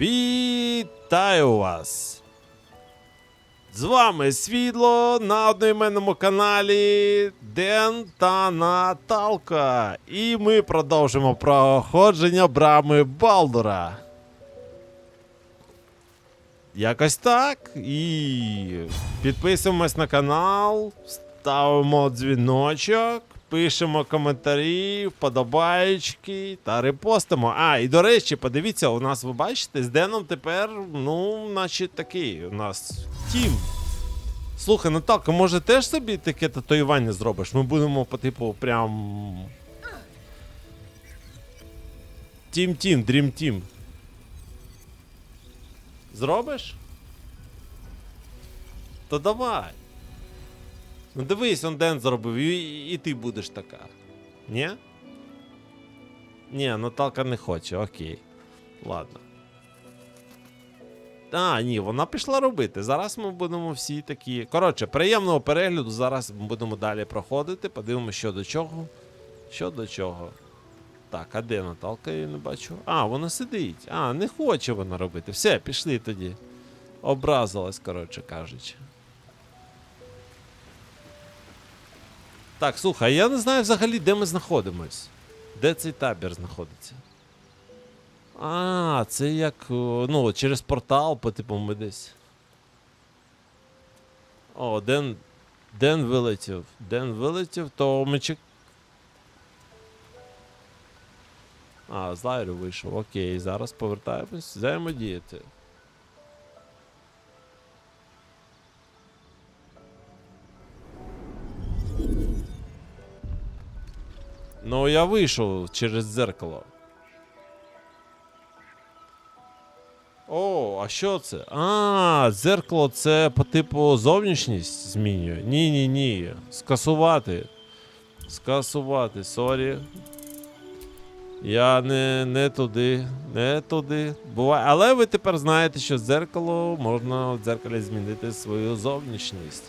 Вітаю вас! З вами світло на одноіменному каналі Ден та Наталка. І ми продовжимо проходження брами Балдура. Якось так. І підписуємось на канал, ставимо дзвіночок, пишемо коментарі, вподобаєчки та репостимо. А, і до речі, подивіться, у нас ви бачите, з Деном тепер, ну, значить, такий у нас тім. Слухай, Наталка, може теж собі таке татуювання зробиш? Ми будемо по типу прям. Тім-тім, Дрім Тім. Зробиш? То давай. Ну дивись, он Ден зробив, і, і ти будеш така. Ні? Ні, Наталка не хоче, окей. Ладно. А, ні, вона пішла робити. Зараз ми будемо всі такі. Коротше, приємного перегляду. Зараз ми будемо далі проходити. Подивимося, що до чого. Що до чого. Так, а де Наталка? Я не бачу. А, вона сидить. А, не хоче вона робити. Все, пішли тоді. Образилась, коротше кажучи. Так, слухай, я не знаю взагалі, де ми знаходимось. Де цей табір знаходиться? А, це як. Ну, через портал, по типу ми десь. О, Ден. Ден вилетів. Ден вилетів, то ми чек. А, з лайру вийшов. Окей, зараз повертаємось. Взаємодіяти. Ну, я вийшов через дзеркало. О, а що це? А, дзеркало це по типу зовнішність змінює. Ні, ні, ні. Скасувати. Скасувати, сорі. Я не, не туди, не туди. Буває. Але ви тепер знаєте, що дзеркало можна в дзеркалі змінити свою зовнішність.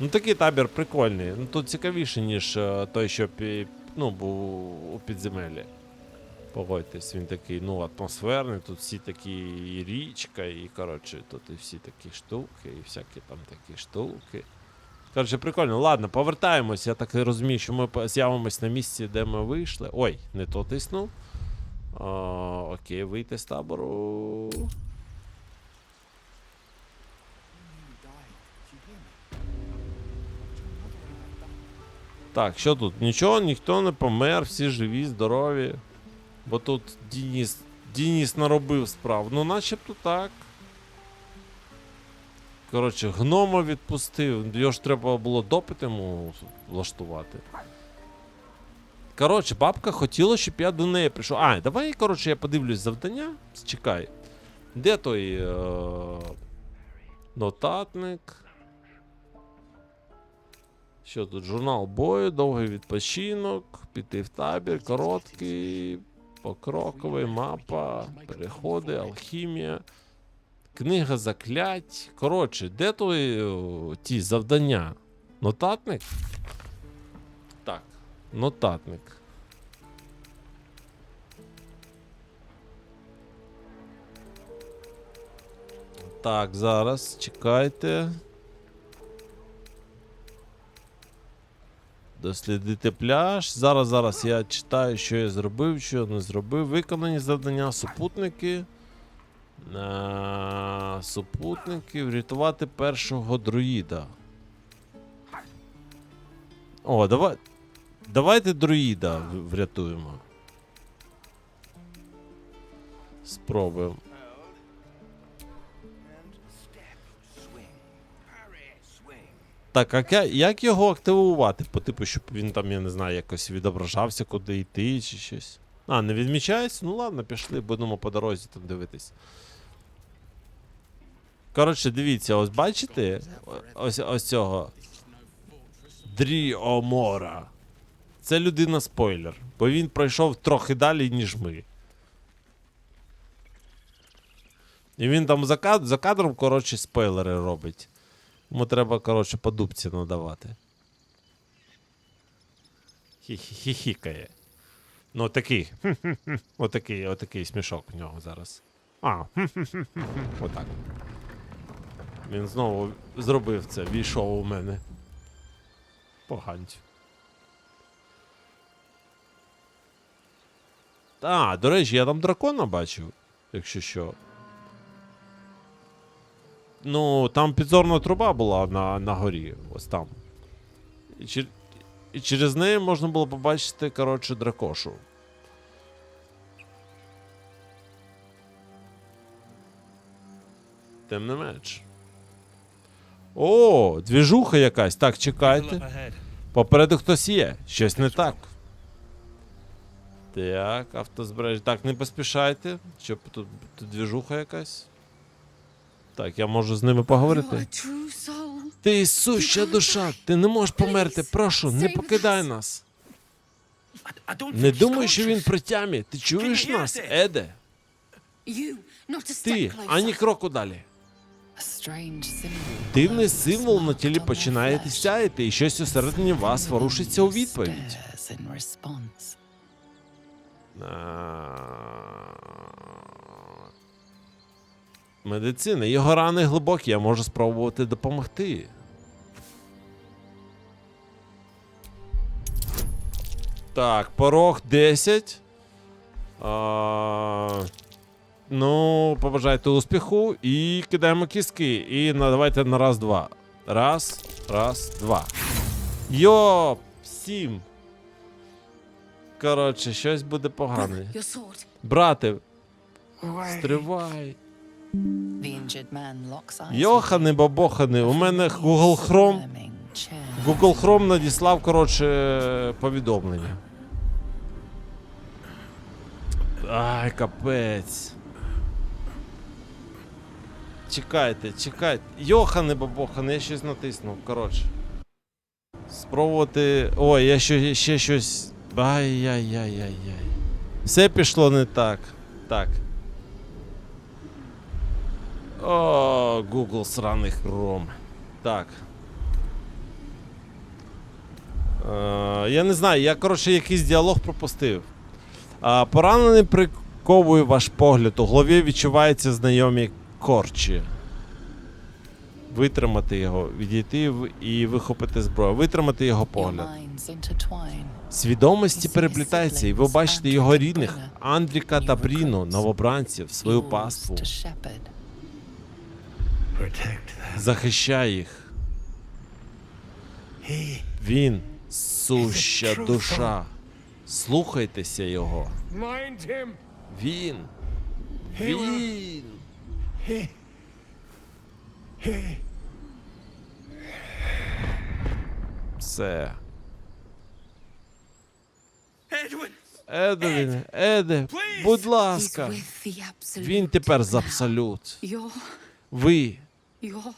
Ну такий табір прикольний. Ну тут цікавіше, ніж е, той, що ну, був у підземеллі. Погодьтесь, він такий, ну, атмосферний, тут всі такі і річка, і коротше, тут і всі такі штуки, і всякі там такі штуки. Коротше, прикольно. Ладно, повертаємось. Я так розумію, що ми з'явимось на місці, де ми вийшли. Ой, не то тиснув. А, окей, вийти з табору. Так, що тут? Нічого, ніхто не помер, всі живі, здорові. Бо тут Дініс, Дініс наробив справ. Ну, начебто так. Коротше, гнома відпустив. Його ж треба було допит йому влаштувати. Коротше, бабка хотіла, щоб я до неї прийшов. А, давай, коротше, я подивлюсь завдання. Чекай. Де той е- нотатник? Що тут? Журнал бою, довгий відпочинок, піти в табір, короткий, покроковий, мапа, переходи, алхімія. Книга заклять. Коротше, де той о, ті завдання? Нотатник? Так, нотатник. Так, зараз чекайте. Дослідити пляж. Зараз, зараз я читаю, що я зробив, що я не зробив. Виконані завдання, супутники. Е, супутники, врятувати першого друїда. О, давай. Давайте друїда врятуємо. Спробуємо. Так, а як його активувати? По типу, щоб він там, я не знаю, якось відображався, куди йти чи щось. А, не відмічається? Ну ладно, пішли, будемо по дорозі там дивитись. Коротше, дивіться, ось бачите? Ось, ось цього. Дріомора. Це людина спойлер, бо він пройшов трохи далі, ніж ми. І він там за кадром, коротше, спойлери робить. Йому треба, коротше, по дубці надавати. Хі-хі-хікає. Ну, такий. Отакий, отакий смішок у нього зараз. А, отак. Він знову зробив це, війшов у мене. Поганцю. А, до речі, я там дракона бачив, якщо що. Ну, там підзорна труба була на, на горі, ось там. І, чер... І через неї можна було побачити, коротше, дракошу. Тим не менш. О, двіжуха якась. Так, чекайте. Попереду хтось є. Щось не так. Так, автозбережжя. Так, не поспішайте. Що тут, тут двіжуха якась? Так, я можу з ними поговорити. Ти суща душа, ти не можеш померти. Прошу, не покидай нас. Не думай, що він при тямі. Ти чуєш нас, Еде? Ти ані кроку далі. Дивний символ на тілі починає сяяти, і щось усередині вас ворушиться у відповідь. Медицина. Його рани глибокі, я можу спробувати допомогти. Так, порог 10. А, ну, побажайте успіху і кидаємо кістки. І на, давайте на раз-два. Раз, раз, два. Йоп, сім. Коротше, щось буде погане. Брате, стривай. Йохани бабохани, у мене Google Chrome. Google Chrome надіслав, коротше, повідомлення. Ай, капець. Чекайте, чекайте. Йохани бабохани, я щось натиснув, коротше. Спробувати. Ой, я ще, ще щось. Ай-яй-яй-яй-яй. Все пішло не так. Так. О, Google сраний Chrome. Так. Е, я не знаю, я, коротше, якийсь діалог пропустив. А, поранений приковує ваш погляд. У голові відчуваються знайомі корчі. Витримати його, відійти і вихопити зброю. Витримати його погляд. Свідомості переплітаються, і ви бачите його рідних Андріка та Бріну, новобранців, свою паству. Захищай їх. Він суща душа. Слухайтеся його. mind. Він. Він. Все. Едвін, Еде, будь ласка. Він тепер з абсолют. Ви,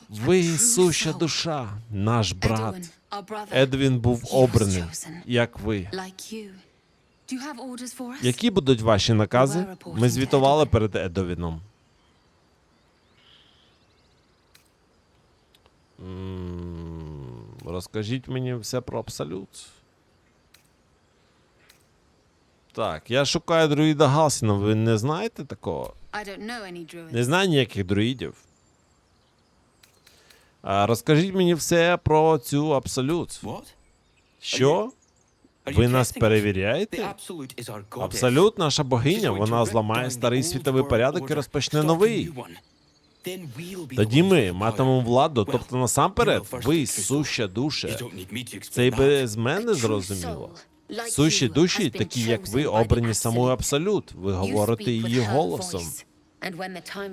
ви суща душа, наш брат. Едвін був обраний, як ви. Які будуть ваші накази? Ми звітували перед Едовіном. Розкажіть мені все про абсолют. Так, я шукаю друїда Галсіна. Ви не знаєте такого? Не знаю ніяких друїдів. А, розкажіть мені все про цю абсолют. Що? Ви нас перевіряєте? Абсолют, наша богиня, вона зламає старий світовий порядок і розпочне новий. Тоді ми матимемо владу, тобто насамперед, ви суща explain Це й без мене зрозуміло. Сущі душі, такі як ви, обрані самою абсолют. Ви говорите її голосом.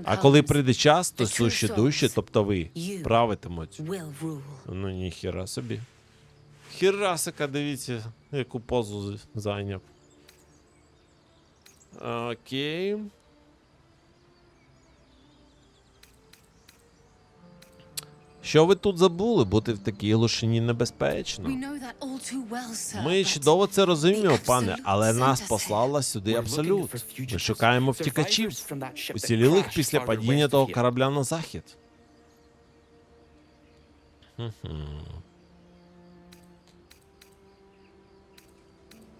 А коли прийде час, то суші душі, тобто ви, правитимуть. Ну ніхіра собі. Хірасика, дивіться, яку позу зайняв. Окей. Що ви тут забули? Бути в такій глушині небезпечно. Ми чудово це розуміємо, пане, але нас послала сюди абсолют. Ми шукаємо втікачів, уцілілих після падіння того корабля на захід.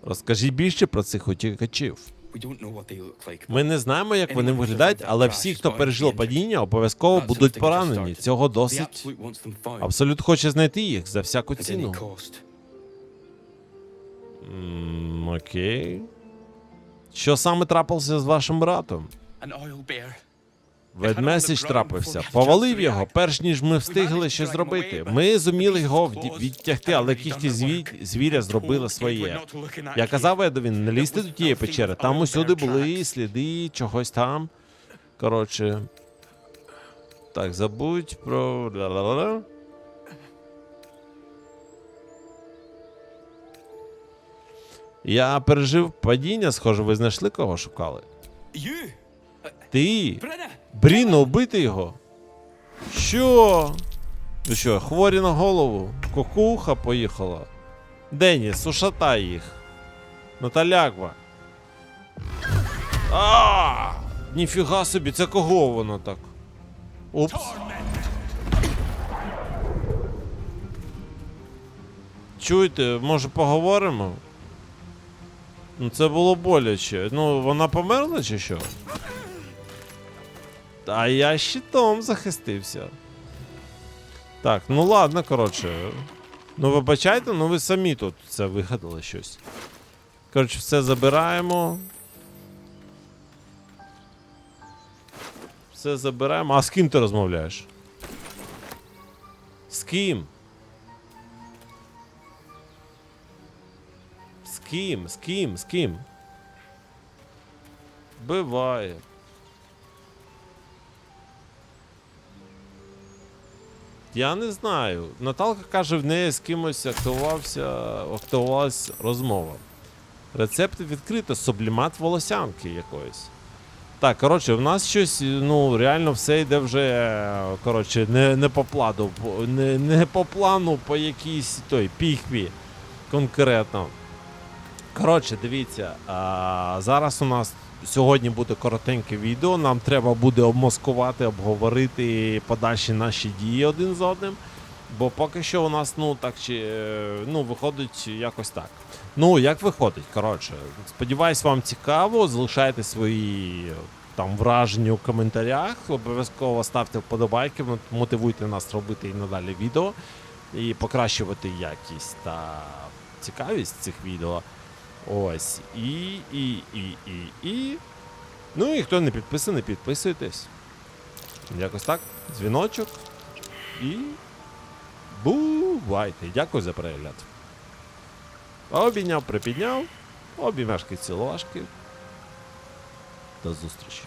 Розкажіть більше про цих утікачів. Ми не знаємо, як вони виглядають, але всі, хто пережив падіння, обов'язково будуть поранені. Цього досить. Абсолют хоче знайти їх за всяку ціну. Окей. Що саме трапилося з вашим братом? Ведмесич трапився, повалив його, перш ніж ми встигли щось зробити. Ми зуміли його відтягти, але кіхті зві- звіря зробили своє. Я казав Едові, не лізти до тієї печери. Там усюди були сліди чогось там. Коротше. Так, забудь про. ла-ла-ла. Я пережив падіння, схоже, ви знайшли кого шукали. Ти! Бріно, вбити його. Що? Ви що, хворі на голову? Кукуха поїхала. Деніс, ушатай їх. Наталягва. А! Ніфіга собі, це кого воно так? Упс. Чуєте, може поговоримо? Ну це було боляче. Ну, вона померла чи що? А я щитом захистився. Так, ну ладно, коротше. Ну, вибачайте, ну ви самі тут це вигадали щось. Коротше, все забираємо. Все забираємо. А з ким ти розмовляєш? З ким? З ким? З ким? З ким? Буває. Я не знаю. Наталка каже, в неї з кимось активувався, активувалась розмова. Рецепт відкрито, сублімат волосянки якоїсь. Так, коротше, в нас щось, ну, реально все йде вже, коротше, не, не по плану, не, не по плану, по якійсь той піхві конкретно. Коротше, дивіться, а, зараз у нас сьогодні буде коротеньке відео. Нам треба буде обмозкувати, обговорити подальші наші дії один з одним. Бо поки що у нас, ну так чи е, ну, виходить якось так. Ну, як виходить, коротше. Сподіваюсь, вам цікаво. Залишайте свої там враження у коментарях. Обов'язково ставте вподобайки, мотивуйте нас робити і надалі відео і покращувати якість та цікавість цих відео. Ось. І, і, і, і, і. Ну і хто не підписаний, підписуйтесь. Якось так. Дзвіночок. І. Бувайте. Дякую за перегляд. Обійняв, припідняв. Обіймашки цілувашки. До зустрічі.